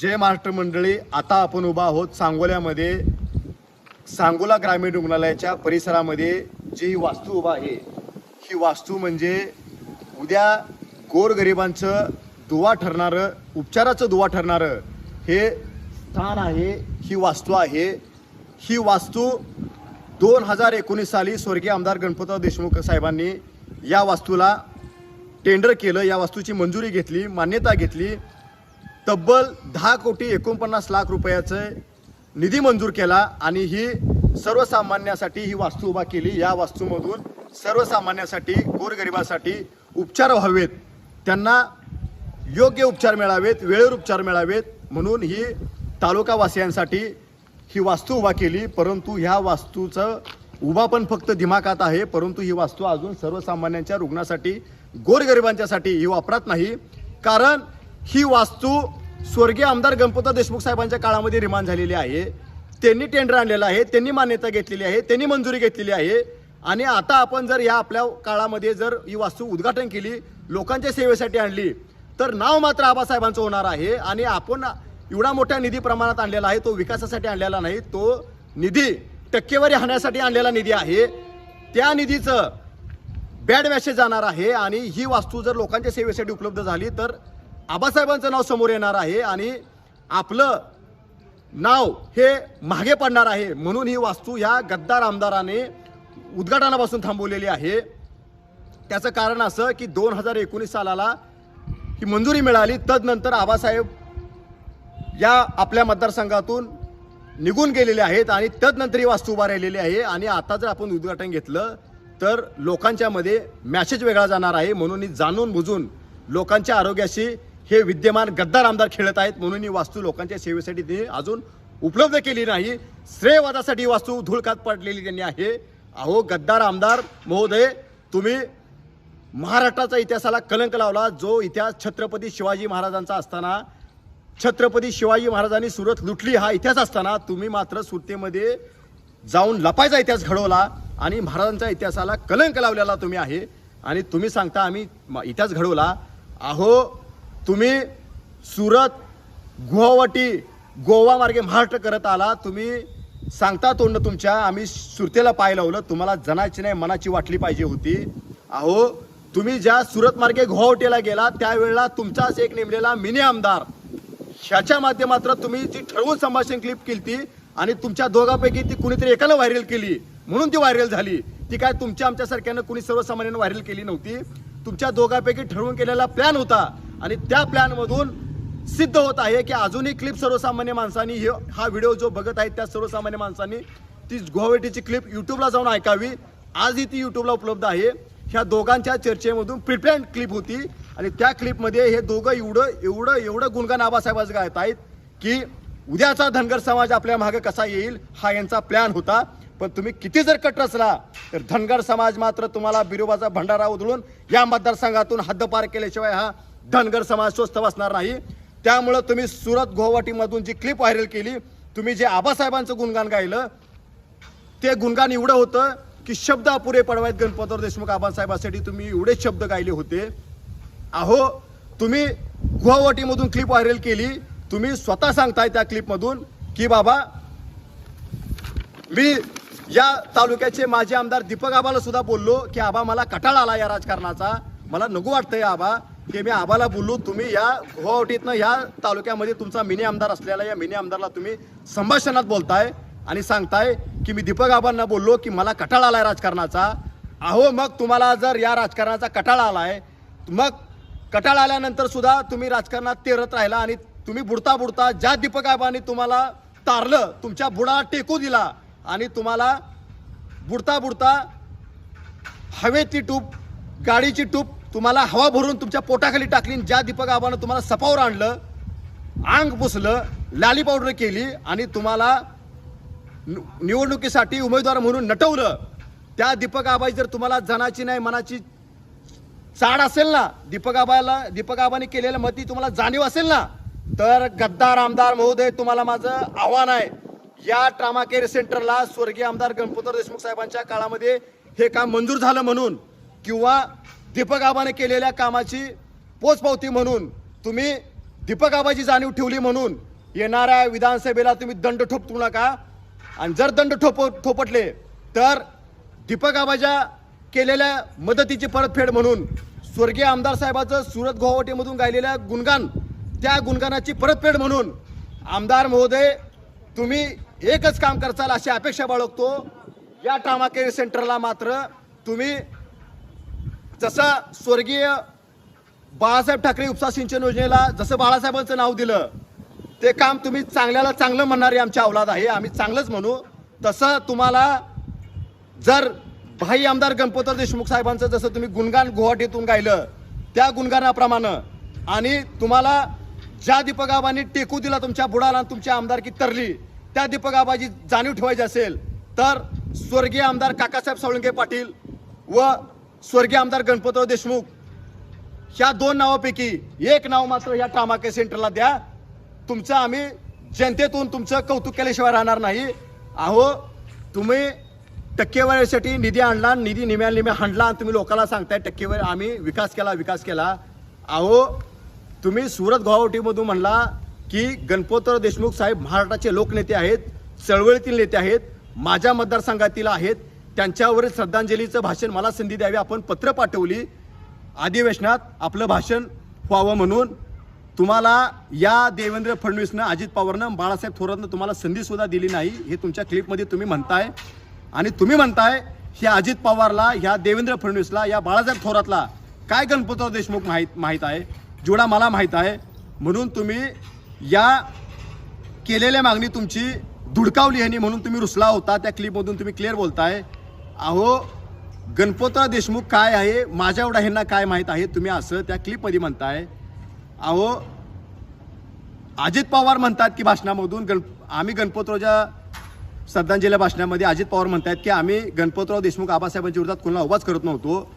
जय महाराष्ट्र मंडळी आता आपण उभा आहोत सांगोल्यामध्ये. सांगोला ग्रामीण रुग्णालयाच्या परिसरामध्ये जी ही वास्तू उभा आहे ही वास्तू म्हणजे उद्या गोरगरिबांचं दुवा ठरणारं उपचाराचं दुवा ठरणारं हे स्थान आहे ही वास्तू आहे. ही वास्तू दोन हजार एकोणीस साली स्वर्गीय आमदार गणपतराव देशमुख साहेबांनी या वास्तूला टेंडर केलं या वास्तूची मंजुरी घेतली मान्यता घेतली. तब्बल दहा कोटी एकोणपन्नास लाख रुपयाचं निधी मंजूर केला आणि ही सर्वसामान्यासाठी ही वास्तू उभा केली. या वास्तूमधून सर्वसामान्यासाठी गोरगरिबासाठी उपचार व्हावेत. त्यांना योग्य उपचार मिळावेत वेळेवर उपचार मिळावेत म्हणून ही तालुकावासियांसाठी ही वास्तू उभा केली. परंतु ह्या वास्तूचं उभा पण फक्त दिमाखात आहे. परंतु ही वास्तू अजून सर्वसामान्यांच्या रुग्णासाठी गोरगरिबांच्यासाठी ही वापरात नाही. कारण ही वास्तू स्वर्गीय आमदार गणपत देशमुख साहेबांच्या काळामध्ये निर्माण झालेली आहे. त्यांनी टेंडर आणलेलं आहे त्यांनी मान्यता घेतलेली आहे त्यांनी मंजुरी घेतलेली आहे. आणि आता आपण जर या आपल्या काळामध्ये जर ही वास्तू उद्घाटन केली लोकांच्या सेवेसाठी आणली तर नाव मात्र आबासाहेबांचं होणार आहे. आणि आपण एवढा मोठ्या निधी प्रमाणात आणलेला आहे तो विकासासाठी आणलेला नाही तो निधी टक्केवारी हाण्यासाठी आणलेला निधी आहे. त्या निधीचं बॅड मॅसेज जाणार आहे. आणि ही वास्तू जर लोकांच्या सेवेसाठी उपलब्ध झाली तर आबासाहेबांचं नाव समोर येणार आहे आणि आपलं नाव हे मागे पडणार आहे म्हणून ही वास्तू ह्या गद्दार आमदाराने उद्घाटनापासून थांबवलेली आहे. त्याचं कारण असं की दोन हजार एकोणीस सालाला ही मंजुरी मिळाली तदनंतर आबासाहेब या आपल्या मतदारसंघातून निघून गेलेले आहेत आणि तदनंतर ही वास्तू उभा राहिलेली आहे आणि आता जर आपण उद्घाटन घेतलं तर लोकांच्यामध्ये मॅसेज वेगळा जाणार आहे म्हणून ही जाणून बुजून लोकांच्या आरोग्याशी हे विद्यमान गद्दार आमदार खेळत आहेत म्हणून ही वास्तू लोकांच्या सेवेसाठी त्यांनी अजून उपलब्ध केली नाही. श्रेयवादासाठी वास्तू धुळकात पडलेली त्यांनी आहे. अहो गद्दार आमदार महोदय तुम्ही महाराष्ट्राचा इतिहासाला कलंक लावला जो इतिहास छत्रपती शिवाजी महाराजांचा असताना छत्रपती शिवाजी महाराजांनी सुरत लुटली हा इतिहास असताना तुम्ही मात्र सुरतेमध्ये जाऊन लपायचा इतिहास घडवला आणि महाराजांच्या इतिहासाला कलंक लावलेला तुम्ही आहे. आणि तुम्ही सांगता आम्ही म- इतिहास घडवला. अहो तुम्ही सुरत गुवाहाटी गोवा मार्गे महाराष्ट्र करत आला तुम्ही सांगता तोंड तुमच्या आम्ही सुरतेला पाय लावलं तुम्हाला जनाची नाही मनाची वाटली पाहिजे होती. अहो तुम्ही ज्या सुरत मार्गे गुवाहाटीला गेला त्यावेळेला तुमचाच एक नेमलेला मिनी आमदार ह्याच्या माध्यमातून तुम्ही ती ठरवून संभाषण क्लिप केली आणि तुमच्या दोघांपैकी ती कुणीतरी एकाला व्हायरल केली म्हणून ती व्हायरल झाली. ती काय तुमच्या आमच्यासारख्यानं कुणी सर्वसामान्यानं व्हायरल केली नव्हती. तुमच्या दोघांपैकी ठरवून केलेला प्लॅन होता. आणि त्या प्लॅनमधून सिद्ध होत आहे की अजूनही क्लिप सर्वसामान्य माणसांनी हे हा व्हिडिओ जो बघत आहे त्या सर्वसामान्य माणसांनी ती गुवाहाटीची क्लिप युट्यूबला जाऊन ऐकावी. आजही ती युट्यूबला उपलब्ध आहे. ह्या दोघांच्या चर्चेमधून प्रिप्लॅन क्लिप होती. आणि त्या क्लिपमध्ये हे दोघं एवढं एवढं एवढं गुणगान आबासाहेबाचं गायत आहेत की उद्याचा धनगर समाज आपल्या मागं कसा येईल हा यांचा प्लॅन होता. पण तुम्ही किती जर कट रचला तर धनगर समाज मात्र तुम्हाला बिरोबाचा भंडारा उधळून या मतदारसंघातून हद्दपार केल्याशिवाय हा धनगर समाज स्वस्थ बसणार नाही. त्यामुळं तुम्ही सुरत गुवाहाटीमधून जी क्लिप व्हायरल केली तुम्ही जे आबासाहेबांचं गुणगान गायलं ते गुणगान एवढं होतं की शब्द अपुरे पडवायत गणपतराव देशमुख आबासाहेबासाठी तुम्ही एवढे शब्द गायले होते. अहो तुम्ही गुवाहाटीमधून क्लिप व्हायरल केली तुम्ही स्वतः सांगताय त्या क्लिपमधून की बाबा मी या तालुक्याचे माजी आमदार दीपक आबाला सुद्धा बोललो की आबा मला कटाळा आला या राजकारणाचा. मला नको वाटतंय आबा. की मी आबाला बोललो तुम्ही या गुवाहाटीतनं ह्या तालुक्यामध्ये तुमचा मिनी आमदार असलेला या मिनी आमदारला तुम्ही संभाषणात बोलताय आणि सांगताय की मी दीपक आबांना बोललो की मला कटाळा आलाय राजकारणाचा. अहो मग तुम्हाला जर या राजकारणाचा कटाळा आलाय मग कटाळा आल्यानंतर सुद्धा तुम्ही राजकारणात तेरत राहिला आणि तुम्ही बुडता बुडता ज्या दीपक आबांनी तुम्हाला तारलं तुमच्या बुडाला टेकू दिला आणि तुम्हाला बुडता बुडता हवेची टूप गाडीची टूप तुम्हाला हवा भरून तुमच्या पोटाखाली टाकली ज्या दीपक आबानं तुम्हाला सपावर आणलं आंग पुसलं लाली पावडर केली आणि तुम्हाला निवडणुकीसाठी उमेदवार म्हणून नटवलं त्या दीपक आबाई जर तुम्हाला जनाची नाही मनाची चाड असेल ना दीपक आबाला दीपक आबाने केलेल्या मती तुम्हाला जाणीव असेल ना तर गद्दार आमदार महोदय तुम्हाला माझं आव्हान आहे. या ट्रामा केअर सेंटरला स्वर्गीय आमदार गणपतराव देशमुख साहेबांच्या काळामध्ये हे काम मंजूर झालं म्हणून किंवा दीपक आबाने केलेल्या कामाची पोचपावती म्हणून तुम्ही दीपक आबाची जाणीव ठेवली म्हणून येणाऱ्या विधानसभेला तुम्ही दंड ठोपतू नका. आणि जर दंड ठोप ठोपटले तर दीपक आबाच्या केलेल्या मदतीची परतफेड म्हणून स्वर्गीय आमदार साहेबाचं सुरत गुवाहाटीमधून गायलेल्या गुणगान त्या गुणगानाची परतफेड म्हणून आमदार महोदय तुम्ही एकच काम करचाल अशी अपेक्षा बाळगतो. या ट्रामा केअर सेंटरला मात्र तुम्ही जसं स्वर्गीय बाळासाहेब ठाकरे उपसा सिंचन योजनेला जसं बाळासाहेबांचं नाव दिलं ते काम तुम्ही चांगल्याला चांगलं म्हणणारे आमच्या अवलाद आहे आम्ही चांगलंच म्हणू. तसं तुम्हाला जर भाई आमदार गणपतराव देशमुख साहेबांचं जसं तुम्ही गुणगान गुवाहाटीतून गायलं त्या गुणगानाप्रमाणे आणि तुम्हाला ज्या दीपकाबांनी टेकू दिला तुमच्या बुडाला आणि तुमची आमदारकी तरली त्या दीपक जाणीव ठेवायची असेल तर स्वर्गीय आमदार काकासाहेब साळुंके पाटील व स्वर्गीय आमदार गणपतराव देशमुख ह्या दोन नावापैकी एक नाव मात्र या ट्रामा केअर सेंटरला द्या. तुमचं आम्ही जनतेतून तुमचं कौतुक केल्याशिवाय राहणार नाही. अहो तुम्ही टक्केवारीसाठी निधी आणला निधी निम्या निम्या हाणला आणि तुम्ही लोकांना सांगताय टक्केवारी आम्ही विकास केला विकास केला. अहो तुम्ही सुरत गुवाहाटीमधून म्हणला की गणपतराव देशमुख साहेब महाराष्ट्राचे लोकनेते आहेत चळवळीतील नेते आहेत माझ्या मतदारसंघातील आहेत त्यांच्यावर श्रद्धांजलीचं भाषण मला संधी द्यावी. आपण पत्र पाठवली. अधिवेशनात आपलं भाषण व्हावं म्हणून. तुम्हाला या देवेंद्र फडणवीसनं अजित पवारनं बाळासाहेब थोरातनं तुम्हाला संधीसुद्धा दिली नाही. हे तुमच्या क्लिपमध्ये तुम्ही म्हणताय. आणि तुम्ही म्हणताय ह्या अजित पवारला ह्या देवेंद्र फडणवीसला या बाळासाहेब थोरातला काय गणपतराव देशमुख माहीत माहीत आहे? जेवढा मला माहीत आहे. म्हणून तुम्ही या केलेल्या मागणी तुमची धुडकावली ह्यानी म्हणून तुम्ही रुसला होता. त्या क्लिपमधून तुम्ही क्लिअर बोलताय. अहो गणपतराव देशमुख काय आहे माझ्या एवढा ह्यांना काय माहीत आहे तुम्ही असं त्या क्लिपमध्ये म्हणताय. अहो अजित पवार म्हणतात की भाषणामधून गण आम्ही गणपतरावच्या श्रद्धांजली भाषणामध्ये अजित पवार म्हणतात की आम्ही गणपतराव देशमुख आबासाहेबांच्या विरोधात कोणाला उभाच करत नव्हतो.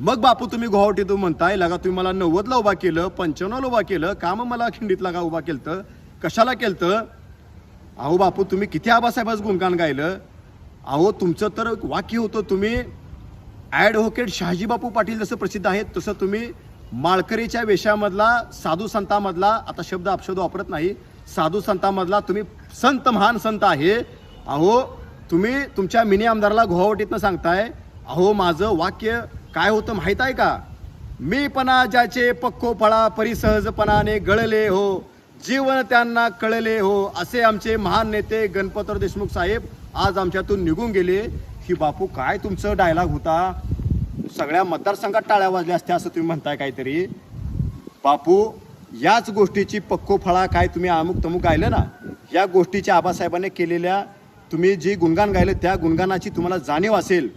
मग बापू तुम्ही गुवाहाटीतून म्हणताय लगा तुम्ही मला नव्वदला उभा केलं पंच्याण्णवला उभा केलं काम मला खिंडीतला लगा उभा केलं कशाला केलं अहो बापू तुम्ही किती आबासाहेबाचं गुणगान गायलं? अहो तुमचं तर वाक्य होतं तुम्ही ॲडव्होकेट शहाजी बापू पाटील जसं प्रसिद्ध आहेत तसं तुम्ही माळकरीच्या वेशामधला साधू संतामधला आता शब्द अपशब्द वापरत नाही साधू संतामधला तुम्ही संत महान संत आहे. अहो तुम्ही तुमच्या मिनी आमदाराला गुवाहाटीतनं सांगताय अहो माझं वाक्य काय होतं माहीत आहे का? मी पणा ज्याचे पक्को पळा परिसहजपणाने गळले हो जीवन त्यांना कळले हो असे आमचे महान नेते गणपतराव देशमुख साहेब आज आमच्यातून निघून गेले. की बापू काय तुमचं डायलॉग होता? सगळ्या मतदारसंघात टाळ्या वाजल्या असत्या असं तुम्ही म्हणताय काहीतरी. बापू याच गोष्टीची पक्को फळा काय तुम्ही अमुक तमुक गायलं ना? या गोष्टीच्या आबासाहेबांनी केलेल्या तुम्ही जी गुणगान गायलं त्या गुणगानाची तुम्हाला जाणीव असेल.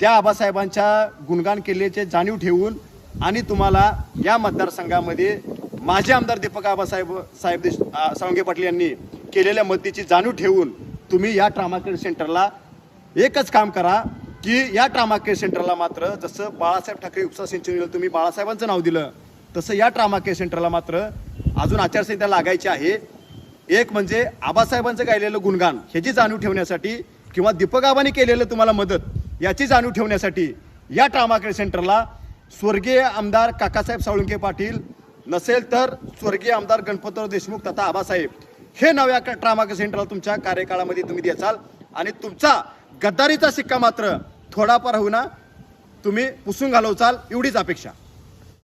त्या आबासाहेबांच्या गुणगान केल्याचे जाणीव ठेवून आणि तुम्हाला या मतदारसंघामध्ये माझे आमदार दीपक आबासाहेब साहेब देश सावंगे पाटील यांनी केलेल्या मदतीची जाणीव ठेवून तुम्ही या ट्रामा केअर सेंटरला एकच काम करा की या ट्रामा केअर सेंटरला मात्र जसं बाळासाहेब ठाकरे उपसा सिंचन तुम्ही बाळासाहेबांचं नाव दिलं तसं या ट्रामा केअर सेंटरला मात्र अजून आचारसंहिता लागायची आहे. एक म्हणजे आबासाहेबांचं गायलेलं गुणगान ह्याची जाणीव ठेवण्यासाठी किंवा दीपकाबांनी केलेलं तुम्हाला मदत याची जाणीव ठेवण्यासाठी या ट्रामा केअर सेंटरला स्वर्गीय आमदार काकासाहेब साळुंके पाटील नसेल तर स्वर्गीय आमदार गणपतराव देशमुख तथा आबासाहेब हे नव्या ट्रामा सेंटरला तुमच्या कार्यकाळामध्ये तुम्ही द्याचाल आणि तुमचा गद्दारीचा शिक्का मात्र थोडाफार होईना. तुम्ही पुसून घालवचाल. एवढीच अपेक्षा.